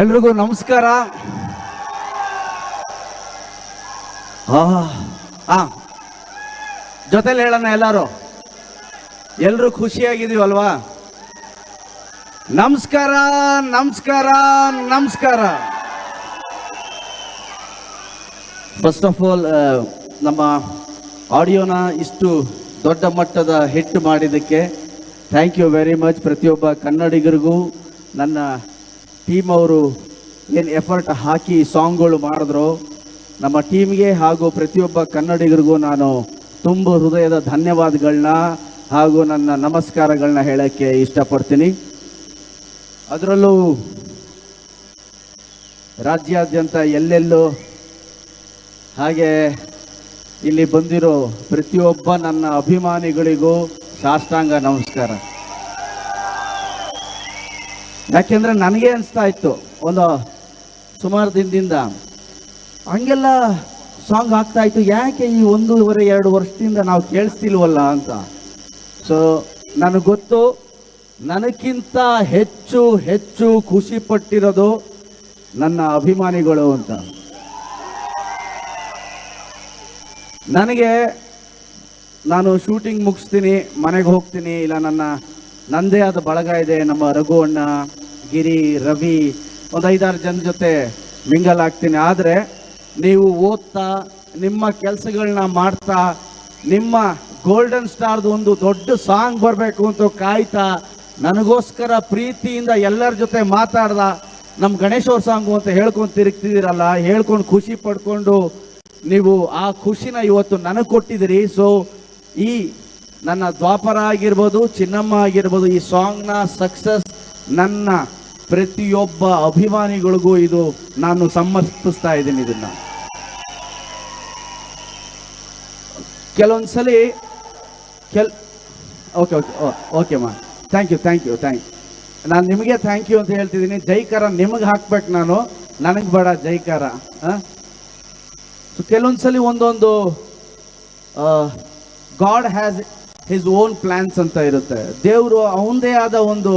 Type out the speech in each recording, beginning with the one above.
ಎಲ್ರಿಗೂ ನಮಸ್ಕಾರ. ಜೊತೆಲಿ ಹೇಳೋಣ ಎಲ್ಲರೂ. ಎಲ್ರು ಖುಷಿಯಾಗಿದೀವಲ್ವಾ ನಮಸ್ಕಾರ ನಮಸ್ಕಾರ ನಮಸ್ಕಾರ. ಫಸ್ಟ್ ಆಫ್ ಆಲ್ ನಮ್ಮ ಆಡಿಯೋನ ಇಷ್ಟು ದೊಡ್ಡ ಮಟ್ಟದ ಹಿಟ್ ಮಾಡಿದ್ದಕ್ಕೆ ಥ್ಯಾಂಕ್ ಯು ವೆರಿ ಮಚ್ ಪ್ರತಿಯೊಬ್ಬ ಕನ್ನಡಿಗರಿಗೂ ನನ್ನ ಟೀಮ್ ಅವರು ಏನು ಎಫರ್ಟ್ ಹಾಕಿ ಸಾಂಗ್ಗಳು ಮಾಡಿದ್ರು. ನಮ್ಮ ಟೀಮ್ಗೆ ಹಾಗೂ ಪ್ರತಿಯೊಬ್ಬ ಕನ್ನಡಿಗರಿಗೂ ನಾನು ತುಂಬ ಹೃದಯದ ಧನ್ಯವಾದಗಳನ್ನ ಹಾಗೂ ನನ್ನ ನಮಸ್ಕಾರಗಳನ್ನ ಹೇಳೋಕ್ಕೆ ಇಷ್ಟಪಡ್ತೀನಿ. ಅದರಲ್ಲೂ ರಾಜ್ಯಾದ್ಯಂತ ಎಲ್ಲೆಲ್ಲೋ ಹಾಗೆ ಇಲ್ಲಿ ಬಂದಿರೋ ಪ್ರತಿಯೊಬ್ಬ ನನ್ನ ಅಭಿಮಾನಿಗಳಿಗೂ ಸಾಷ್ಟಾಂಗ ನಮಸ್ಕಾರ. ಯಾಕೆಂದ್ರೆ ನನಗೆ ಅನಿಸ್ತಾ ಇತ್ತು, ಒಂದು ಸುಮಾರು ದಿನದಿಂದ ಹಂಗೆಲ್ಲ ಸಾಂಗ್ ಆಗ್ತಾ ಇತ್ತು, ಯಾಕೆ ಈ ಒಂದೂವರೆ, ಎರಡು ವರ್ಷದಿಂದ ನಾವು ಕೇಳಿಸ್ತಿಲ್ವಲ್ಲ ಅಂತ. ಸೊ ನನಗೆ ಗೊತ್ತು ನನಗಿಂತ ಹೆಚ್ಚು ಹೆಚ್ಚು ಖುಷಿ ಪಟ್ಟಿರೋದು ನನ್ನ ಅಭಿಮಾನಿಗಳು ಅಂತ. ನನಗೆ ನಾನು ಶೂಟಿಂಗ್ ಮುಗಿಸ್ತೀನಿ, ಮನೆಗೆ ಹೋಗ್ತೀನಿ. ಇಲ್ಲ, ನನ್ನ ನಂದೇ ಆದ ಬಳಗ ಇದೆ. ನಮ್ಮ ರಘು ಅಣ್ಣ, ಗಿರಿ, ರವಿ ಒಂದು ಐದಾರು ಜನ ಜೊತೆ ಮಿಂಗಲ್ ಆಗ್ತೀನಿ. ಆದರೆ ನೀವು ಓದ್ತಾ, ನಿಮ್ಮ ಕೆಲಸಗಳನ್ನ ಮಾಡ್ತಾ, ನಿಮ್ಮ ಗೋಲ್ಡನ್ ಸ್ಟಾರ್ದು ಒಂದು ದೊಡ್ಡ ಸಾಂಗ್ ಬರಬೇಕು ಅಂತ ಕಾಯ್ತಾ, ನನಗೋಸ್ಕರ ಪ್ರೀತಿಯಿಂದ ಎಲ್ಲರ ಜೊತೆ ಮಾತಾಡ್ದ ನಮ್ಮ ಗಣೇಶ್ ಅವ್ರ ಸಾಂಗು ಅಂತ ಹೇಳ್ಕೊಂಡು ತಿರುಗ್ತಿದ್ದೀರಲ್ಲ, ಹೇಳ್ಕೊಂಡು ಖುಷಿ ಪಡ್ಕೊಂಡು ನೀವು ಆ ಖುಷಿನ ಇವತ್ತು ನನಗೆ ಕೊಟ್ಟಿದ್ದೀರಿ. ಸೊ ಈ ನನ್ನ ದ್ವಾಪರ ಆಗಿರ್ಬೋದು ಚಿನ್ನಮ್ಮ ಆಗಿರ್ಬೋದು ಈ ಸಾಂಗ್ನ ಸಕ್ಸಸ್ ನನ್ನ ಪ್ರತಿಯೊಬ್ಬ ಅಭಿಮಾನಿಗಳಿಗೂ ಇದು ನಾನು ಸಮರ್ಪಿಸ್ತಾ ಇದ್ದೀನಿ ಇದನ್ನ. ಕೆಲವೊಂದ್ಸಲಿ ಕೆಲ್, ಓಕೆ ಓಕೆ ಓಕೆ ಮಾ thank you thank you thank you ನಾನು ನಿಮಗೆ ಥ್ಯಾಂಕ್ ಯು ಅಂತ ಹೇಳ್ತಿದ್ದೀನಿ. ಜೈಕಾರ ನಿಮಗೆ ಹಾಕ್ಬೇಕು ನಾನು. ನನಗೆ ಬೇಡ ಜೈಕಾರ ಕೆಲವೊಂದ್ಸಲಿ ಒಂದೊಂದು God has his own plans ಅಂತ ಇರುತ್ತೆ. ದೇವರು ಅವನದೇ ಆದ ಒಂದು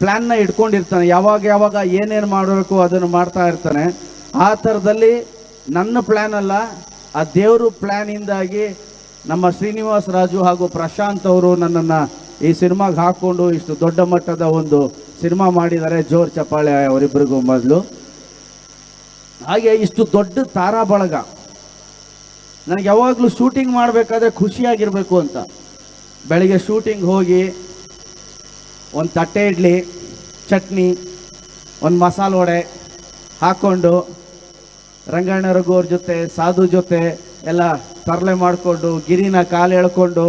ಪ್ಲ್ಯಾನ್ನ ಇಟ್ಕೊಂಡಿರ್ತಾನೆ. ಯಾವಾಗ ಯಾವಾಗ ಏನೇನು ಮಾಡಬೇಕು ಅದನ್ನು ಮಾಡ್ತಾ ಇರ್ತಾನೆ. ಆ ಥರದಲ್ಲಿ ನನ್ನ ಪ್ಲ್ಯಾನ್ ಅಲ್ಲ, ಆ ದೇವರು ಪ್ಲ್ಯಾನಿಂದಾಗಿ ನಮ್ಮ ಶ್ರೀನಿವಾಸ್ ರಾಜು ಹಾಗೂ ಪ್ರಶಾಂತ್ ಅವರು ನನ್ನನ್ನು ಈ ಸಿನಿಮಾಗೆ ಹಾಕ್ಕೊಂಡು ಇಷ್ಟು ದೊಡ್ಡ ಮಟ್ಟದ ಒಂದು ಸಿನಿಮಾ ಮಾಡಿದ್ದಾರೆ. ಜೋರ್ ಚಪ್ಪಾಳೆ ಅವರಿಬ್ಬರಿಗೂ ಮೊದಲು. ಹಾಗೆ ಇಷ್ಟು ದೊಡ್ಡ ತಾರಾ ಬಳಗ ನನಗೆ ಯಾವಾಗಲೂ ಶೂಟಿಂಗ್ ಮಾಡಬೇಕಾದ್ರೆ ಖುಷಿಯಾಗಿರಬೇಕು ಅಂತ. ಬೆಳಿಗ್ಗೆ ಶೂಟಿಂಗ್ ಹೋಗಿ ಒಂದು ತಟ್ಟೆ ಇಡ್ಲಿ, ಚಟ್ನಿ, ಒಂದು ಮಸಾಲೆ ವಡೆ ಹಾಕ್ಕೊಂಡು ರಂಗಣ್ಣ ರಘು ಜೊತೆ, ಸಾಧು ಜೊತೆ ಎಲ್ಲ ತರಲೆ ಮಾಡಿಕೊಂಡು, ಗಿರಿನ ಕಾಲು ಎಳ್ಕೊಂಡು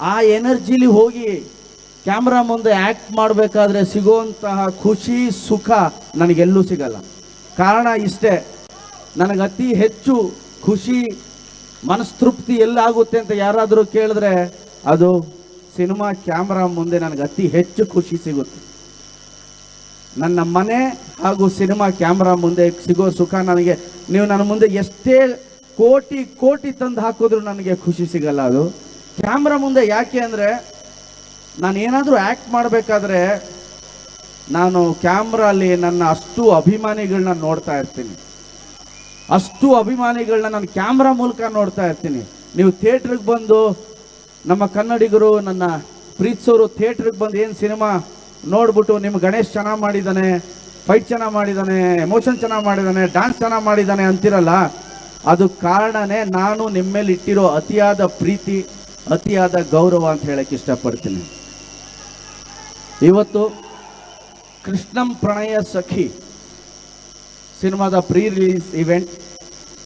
ಆ ಎನರ್ಜಿಲಿ ಹೋಗಿ ಕ್ಯಾಮ್ರಾ ಮುಂದೆ ಆ್ಯಕ್ಟ್ ಮಾಡಬೇಕಾದ್ರೆ ಸಿಗುವಂತಹ ಖುಷಿ, ಸುಖ ನನಗೆಲ್ಲೂ ಸಿಗಲ್ಲ. ಕಾರಣ ಇಷ್ಟೇ ನನಗೆ ಅತಿ ಹೆಚ್ಚು ಖುಷಿ ಮನಸ್ತೃಪ್ತಿ ಎಲ್ಲಾಗುತ್ತೆ ಅಂತ ಯಾರಾದರೂ ಕೇಳಿದ್ರೆ ಅದು ಸಿನಿಮಾ ಕ್ಯಾಮ್ರಾ ಮುಂದೆ ನನಗೆ ಅತಿ ಹೆಚ್ಚು ಖುಷಿ ಸಿಗುತ್ತೆ. ನನ್ನ ಮನೆ ಹಾಗೂ ಸಿನಿಮಾ ಕ್ಯಾಮ್ರಾ ಮುಂದೆ ಸಿಗೋ ಸುಖ ನನಗೆ, ನೀವು ನನ್ನ ಮುಂದೆ ಎಷ್ಟೇ ಕೋಟಿ ಕೋಟಿ ತಂದು ಹಾಕಿದ್ರು ನನಗೆ ಖುಷಿ ಸಿಗಲ್ಲ ಅದು. ಕ್ಯಾಮ್ರಾ ಮುಂದೆ ಯಾಕೆ ಅಂದರೆ, ನಾನು ಏನಾದರೂ ಆ್ಯಕ್ಟ್ ಮಾಡಬೇಕಾದ್ರೆ ನಾನು ಕ್ಯಾಮ್ರಲ್ಲಿ ನನ್ನ ಅಷ್ಟು ಅಭಿಮಾನಿಗಳನ್ನ ನೋಡ್ತಾ ಇರ್ತೀನಿ. ಅಷ್ಟು ಅಭಿಮಾನಿಗಳನ್ನ ನಾನು ಕ್ಯಾಮ್ರಾ ಮೂಲಕ ನೋಡ್ತಾ ಇರ್ತೀನಿ. ನೀವು ಥಿಯೇಟ್ರಿಗೆ ಬಂದು ನಮ್ಮ ಕನ್ನಡಿಗರು, ನನ್ನ ಪ್ರೀತಿಸೋರು ಥಿಯೇಟ್ರಿಗೆ ಬಂದು ಏನು ಸಿನಿಮಾ ನೋಡ್ಬಿಟ್ಟು ನಿಮ್ಮ ಗಣೇಶ್ ಚೆನ್ನಾಗಿ ಮಾಡಿದ್ದಾನೆ ಫೈಟ್ ಚೆನ್ನಾಗಿ ಮಾಡಿದ್ದಾನೆ ಎಮೋಷನ್ ಚೆನ್ನಾಗಿ ಮಾಡಿದ್ದಾನೆ ಡ್ಯಾನ್ಸ್ ಚೆನ್ನಾಗಿ ಮಾಡಿದ್ದಾನೆ ಅಂತಿರಲ್ಲ, ಅದು ಕಾರಣನೇ ನಾನು ನಿಮ್ಮ ಮೇಲೆ ಇಟ್ಟಿರೋ ಅತಿಯಾದ ಪ್ರೀತಿ, ಅತಿಯಾದ ಗೌರವ ಅಂತ ಹೇಳಕ್ಕೆ ಇಷ್ಟಪಡ್ತೀನಿ. ಇವತ್ತು Krishnam Pranaya Sakhi. Cinema the pre release event